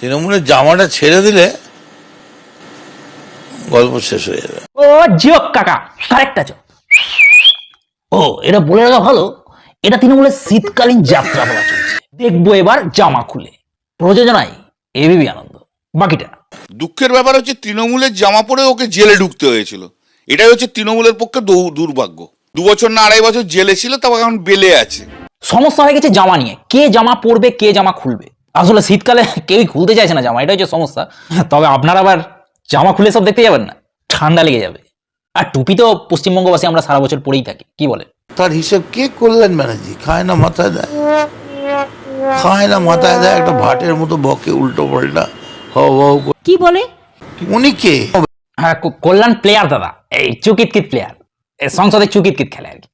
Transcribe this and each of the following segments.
তৃণমূলের জামাটা ছেড়ে দিলে গল্প শেষ হয়ে যাবে। ও জিও কাকা কারেক্ট আছো। ও এটা বলে রাখা ভালো এটা তৃণমূলের শীতকালীন যাত্রা বলা চলছে। দেখব এবার জামা খুলে। প্রযোজনায় এবিবি আনন্দ। বাকিটা। দুঃখের ব্যাপার হচ্ছে তৃণমূলের জামা পরে ওকে জেলে ঢুকতে হয়েছিল। এটাই হচ্ছে তৃণমূলের পক্ষে দৌ- দুর্ভাগ্য। দু বছর না আড়াই বছর জেলে ছিল তারপর এখন বেলে আছে। সমস্যা হয়ে গেছে জামা নিয়ে। কে জামা পরবে কে জামা খুলবে? আসলে শীতকালে কেউই খুলতে চাইছে না জামা এটা হচ্ছে সমস্যা। তবে আপনারা আবার জামা খুলে সব দেখতে যাবেন না ঠান্ডা লেগে যাবে। আর টুপি তো পশ্চিমবঙ্গবাসী আমরা সারা বছর পরেই থাকি কি বলে তার হিসেব কে করলেন ব্যানার্জি? খায় না মাথায় দেয়। খায় না মাথায় দেয় একটা ভাটের মতো বকে উল্টো পাল্টা হও হও কি বলে? উনি কে? হ্যাঁ কল্যাণ প্লেয়ার দাদা এই চুকিতকিত প্লেয়ার সংসদে চুকিতকিত খেলে আর কি।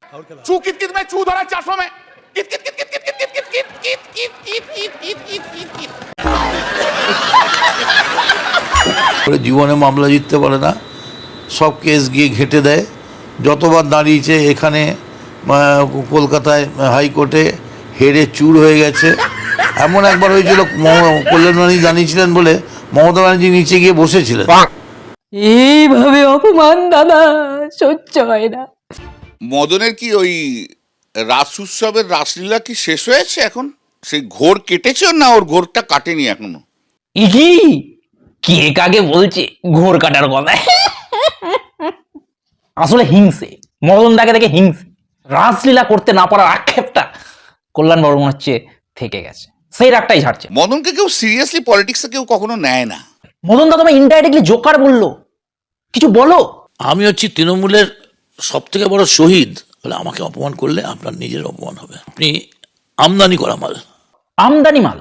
চু কিত কিত চু ধরা চারশো মে কিত কিত কিত কিত কিত করে জীবনে মামলা জিততে পারে না। সব কেস গিয়ে ঘেটে দেয়। যতবার দাঁড়িয়েছে এখানে কলকাতায় হাইকোর্টে হেরে চুর হয়ে গেছে। এমন একবার হয়েছিল মম- কল্যাণ ব্যানার্জি দাঁড়িয়েছিলেন বলে মমতা ব্যানার্জি নিচে গিয়ে বসেছিলেন। এইভাবে অপমান দাদা সহ্য হয় না। মদনের কি ওই রাস উৎসবের রাসলীলা কি শেষ হয়েছে এখন? সেই ঘোর কেটেছে না ওর ঘোরটা কাটেনি এখনও? ইকি কে কাকে বলছে ঘোর কাটার কথা? আসলে হিংসে মদন দাকে দেখে হিংসে। রাসলীলা করতে না পারার আক্ষেপটা কল্যাণ বাবুর মনে হচ্ছে থেকে গেছে। সেই রাগটাই ছাড়ছে মদনকে কেউ সিরিয়াসলি পলিটিক্সে কেউ কখনো নেয় না। মদন দা তোমায় ইনডাইরেক্টলি জোকার বলল। কিছু বলো। আমি হচ্ছি তৃণমূলের সব থেকে বড় শহীদ। বলে আমাকে অপমান করলে আপনার নিজের অপমান হবে। আপনি আমদানি করা মাল। আমদানি মাল?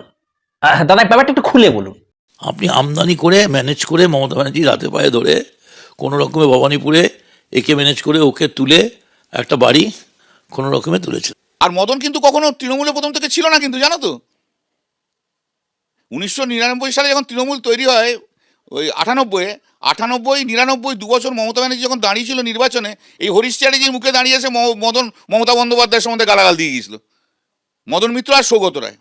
দাদা ব্যাপারটা একটু খুলে বলুন। আপনি আমদানি করে ম্যানেজ করে মমতা ব্যানার্জি রাতে পায়ে ধরে কোনো রকমে ভবানীপুরে একে ম্যানেজ করে ওকে তুলে একটা বাড়ি কোনো রকমে তুলেছে আর মদন কিন্তু কখনো তৃণমূলে প্রথম থেকে ছিল না কিন্তু জানো তো? উনিশশো নিরানব্বই সালে যখন তৃণমূল তৈরি হয় ওই আটানব্বই আটানব্বই নিরানব্বই দু বছর মমতা ব্যানার্জি যখন দাঁড়িয়েছিল নির্বাচনে এই হরিশ চ্যাটার্জির মুখে দাঁড়িয়ে এসে মদন মমতা বন্দ্যোপাধ্যায়ের সম্বন্ধে গালাগাল দিয়ে গিয়েছিল। মদন মিত্র আর সৌগত রায়।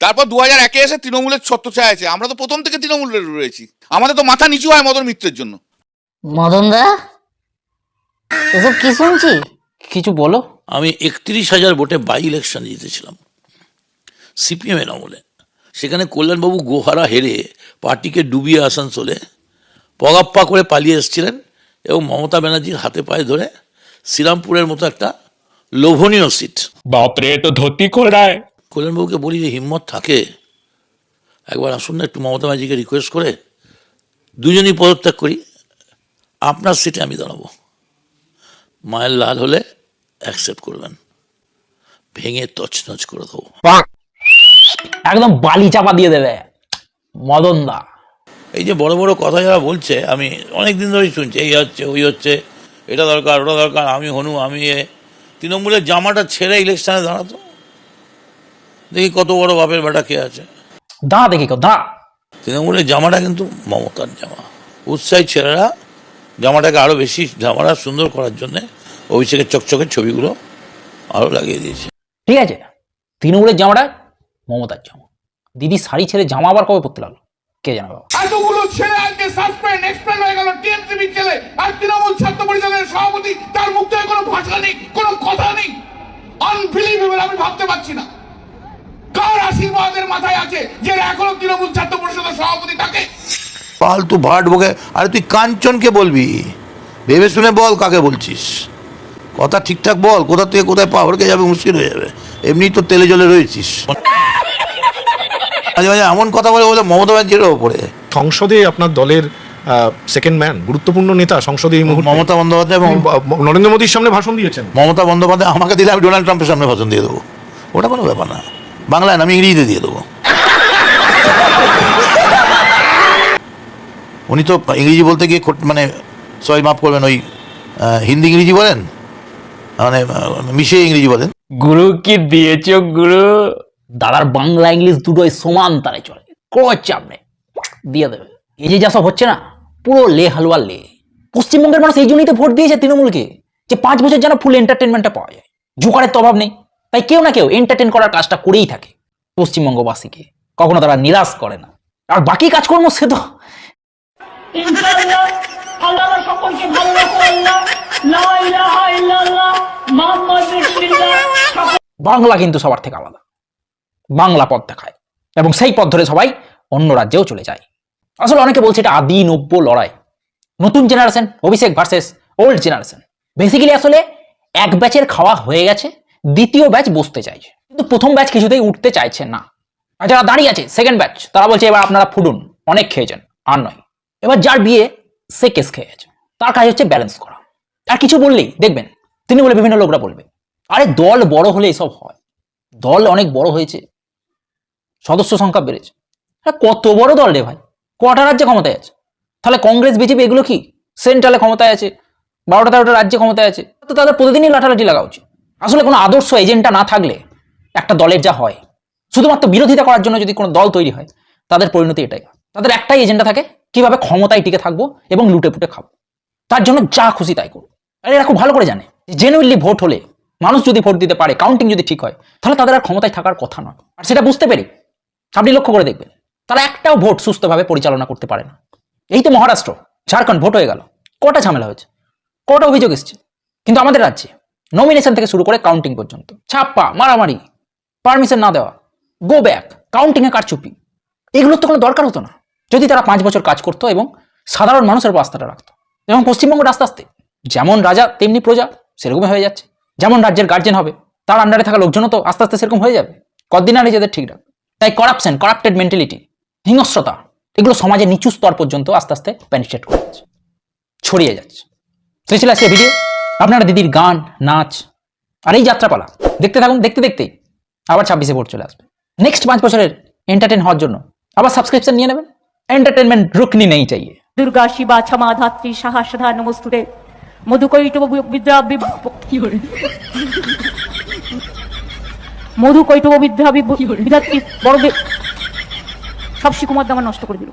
তারপর দু হাজার একে এসে তৃণমূলের ছত্রছায়া আছে। আমরা তো প্রথম থেকে তৃণমূলের রয়েছি। আমাদের তো মাথা নিচু হয় মদন মিত্রের জন্য। মদন দা এসব কি শুনছি? কিছু বলো। আমি একত্রিশ হাজার ভোটে বাই ইলেকশন জিতেছিলাম সিপিএমের আমলে। সেখানে কল্যাণবাবু গোহারা হেরে পার্টিকে ডুবিয়ে আসানসোলে পগাপ্পা করে পালিয়ে এসেছিলেন এবং মমতা ব্যানার্জির হাতে পায়ে ধরে শ্রীরামপুরের মতো একটা লোভনীয় সিট। বাপরে তো ধতি কোড়ায় কল্যাণবাবুকে বলি যে হিম্মত থাকে একবার আসুন না একটু মমতা ব্যানার্জিকে রিকোয়েস্ট করে দুজনই পদত্যাগ করি আপনার সিটে আমি দাঁড়াবো। মায়ের লাল হলে অ্যাকসেপ্ট করবেন। ভেঙে তছনছ করে দেবো। একদম বালি চাপা দিয়ে দেবে। মদন দা এই যে বড় বড় কথা যারা বলছে আমি অনেক দিন ধরেই শুনছি এই হচ্ছে ওই হচ্ছে এটা দরকার ওটা দরকার আমি হনু আমি এ। তৃণমূলের জামাটা ছেড়ে ইলেকশনে দাঁড়াতো? দেখি কত বড় বাপের বেটা কে আছে। দা দেখি দা তৃণমূলের জামাটা কিন্তু মমতার জামা। উৎসাহী ছেলেরা জামাটাকে আরও বেশি জামাটা সুন্দর করার জন্যে অভিষেকের চকচকের ছবিগুলো আরও লাগিয়ে দিয়েছে। ঠিক আছে তৃণমূলের জামাটা মমতার জামা। দিদি শাড়ি ছেড়ে জামা আবার কবে পরতে লাগল? কে জানে এতগুলো ছেলে আজকে সাসপেন্ড এক্সপেন্ড হয়ে গেল টিএমসিবি ছেলে আর তৃণমূল ছাত্র পরিষদের সভাপতি তার মুখ থেকে কোনো ভাষা নেই কোনো কথা নেই। আনবিলিভেবল আমি ভাবতে পারছি না। কার আশীর্বাদের মাথায় আছে যে এখনও তৃণমূল ছাত্র পরিষদের সভাপতি তাকে? ফালতু ভাট বকে আরে তুই কাঞ্চনকে বলবি? ভেবে শুনে বল কাকে বলছিস। কথা ঠিকঠাক বল কোথা থেকে কোথায় পাওয়ারকে যাবে মুশকিল হয়ে যাবে। এমনি তো তেলে জলে রয়েছিস। মাঝে মাঝে এমন কথা বলে বলে মমতা ব্যানার্জির ওপরে। সংসদে আপনার দলের সেকেন্ড ম্যান গুরুত্বপূর্ণ নেতা সংসদে এই মুহূর্তে মমতা বন্দ্যোপাধ্যায় এবং নরেন্দ্র মোদীর সামনে ভাষণ দিয়েছেন। মমতা বন্দ্যোপাধ্যায় আমাকে দিলে আমি ডোনাল্ড ট্রাম্পের সামনে ভাষণ দিয়ে দেবো। ওটা কোনো ব্যাপার না। বাংলায় না আমি ইংরেজিতে দিয়ে দেবো। উনি তো ইংরেজি বলতে গিয়ে মানে সবাই মাফ করবেন ওই হিন্দি ইংরেজি বলেন? মানে মিশিয়ে ইংরেজি বলেন। গুরু কি দিয়েছ গুরু? দাদার বাংলা ইংলিশ দুটোই সমান তারে চলে। কোনো চাপ নেই। দিয়ে দেবে। এই যে যা সব হচ্ছে না পুরো লে হালুয়া লে। পশ্চিমবঙ্গের মানুষ এই জন্যই তো ভোট দিয়েছে তৃণমূলকে যে পাঁচ বছর যেন ফুল এন্টারটেনমেন্টটা পাওয়া যায়। জোকারের তো অভাব নেই। তাই কেউ না কেউ এন্টারটেন করার কাজটা করেই থাকে পশ্চিমবঙ্গবাসীকে। কখনো তারা নিরাশ করে না। আর বাকি কাজকর্ম সে তো বাংলা কিন্তু সবার থেকে আলাদা। বাংলা পথ দেখায় এবং সেই পথ ধরে সবাই অন্য রাজ্যেও চলে যায়। আসলে অনেকে বলছে এটা আদি নব্য লড়াই। নতুন generation Abhishek versus old generation basically আসলে এক ব্যাচের খাওয়া হয়ে গেছে, দ্বিতীয় ব্যাচ বসতে চাইছে। কিন্তু প্রথম ব্যাচ কিছুতেই উঠতে চাইছে না। আর যারা দাঁড়িয়ে আছে সেকেন্ড ব্যাচ তারা বলছে এবার আপনারা ফুডুন অনেক খেয়েছেন, আর নয়। এবার যার বিয়ে, সে কেস খেয়ে গেছে। তার কাজ হচ্ছে ব্যালেন্স করা। আর কিছু বললেই, দেখবেন, তিনি বলে বিভিন্ন লোকরা বলবে, আরে দল বড় হলে এসব হয়। দল অনেক বড় হয়েছে সদস্য সংখ্যা বেড়েছে। কত বড় দল রে ভাই? কটা রাজ্যে ক্ষমতায় আছে? তাহলে কংগ্রেস, বিজেপি এগুলো কি? সেন্ট্রালে ক্ষমতায় আছে, বারোটা, তেরোটা রাজ্যে ক্ষমতায় আছে। তো তাদের প্রতিদিনই লাঠালাঠি লাগা উচিত। আসলে কোনো আদর্শ এজেন্ডা না থাকলে একটা দলের যা হয়, শুধুমাত্র বিরোধিতা করার জন্য যদি কোনো দল তৈরি হয়, তাদের পরিণতি এটাই তাদের একটাই এজেন্ডা থাকে, কীভাবে ক্ষমতায় টিকে থাকব এবং লুটে পুটে খাব। তার জন্য যা খুশি তাই করব আর এরা খুব ভালো করে জানে জেনুইনলি ভোট হলে, মানুষ যদি ভোট দিতে পারে কাউন্টিং যদি ঠিক হয়, তাহলে তাদের আর ক্ষমতায় থাকার কথা নয়। আর সেটা বুঝতে পেরে আপনি লক্ষ্য করে দেখবেন, তারা একটাও ভোট সুস্থভাবে পরিচালনা করতে পারে না। এই তো মহারাষ্ট্র, ঝাড়খণ্ড ভোট হয়ে গেল, কটা ঝামেলা হয়েছে, কটা অভিযোগ এসছে। কিন্তু আমাদের রাজ্যে নমিনেশন থেকে শুরু করে কাউন্টিং পর্যন্ত, ছাপ্পা, মারামারি পারমিশন না দেওয়া গো ব্যাক কাউন্টিংয়ে কারচুপি, এগুলোর তো কোনো দরকার হতো না। যদি তারা পাঁচ বছর কাজ করতো এবং সাধারণ মানুষের আস্থাটা রাখতো। এবং পশ্চিমবঙ্গ আস্তে আস্তে, যেমন রাজা, তেমনি প্রজা, সেরকমই হয়ে যাচ্ছে। যেমন রাজ্যের গার্জেন হবে, তার আন্ডারে থাকা লোকজনও তো আস্তে আস্তে সেরকম হয়ে যাবে। কদিন আর নিজেদের ঠিক রাখবে? তাই করাপশন করাপ্টেড মেন্টালিটি হিংস্রতা, এগুলো সমাজের নিচু স্তর পর্যন্ত আস্তে আস্তে পেনিস্ট্রেট করে যাচ্ছে, ছড়িয়ে যাচ্ছে। এই ছিল আজকে ভিডিও আপনারা দিদির গান, নাচ, আর এই যাত্রাপালা, দেখতে থাকুন, দেখতে দেখতেই আবার ছাব্বিশে ভোট চলে আসবে। নেক্সট পাঁচ বছরের এন্টারটেন হওয়ার জন্য আবার সাবস্ক্রিপশন নিয়ে নেবেন। এন্টারটেনমেন্ট রুকনি নেই চাইয়ে দুর্গা, শিবা ক্ষমা ধাত্রী, সাহা, সাধা, নমস্তুতে। মধুকৈটব বিদ্যা বি- কি কৈটব বিদ্যা বড় সব শিকুমার দামা নষ্ট করে দিল।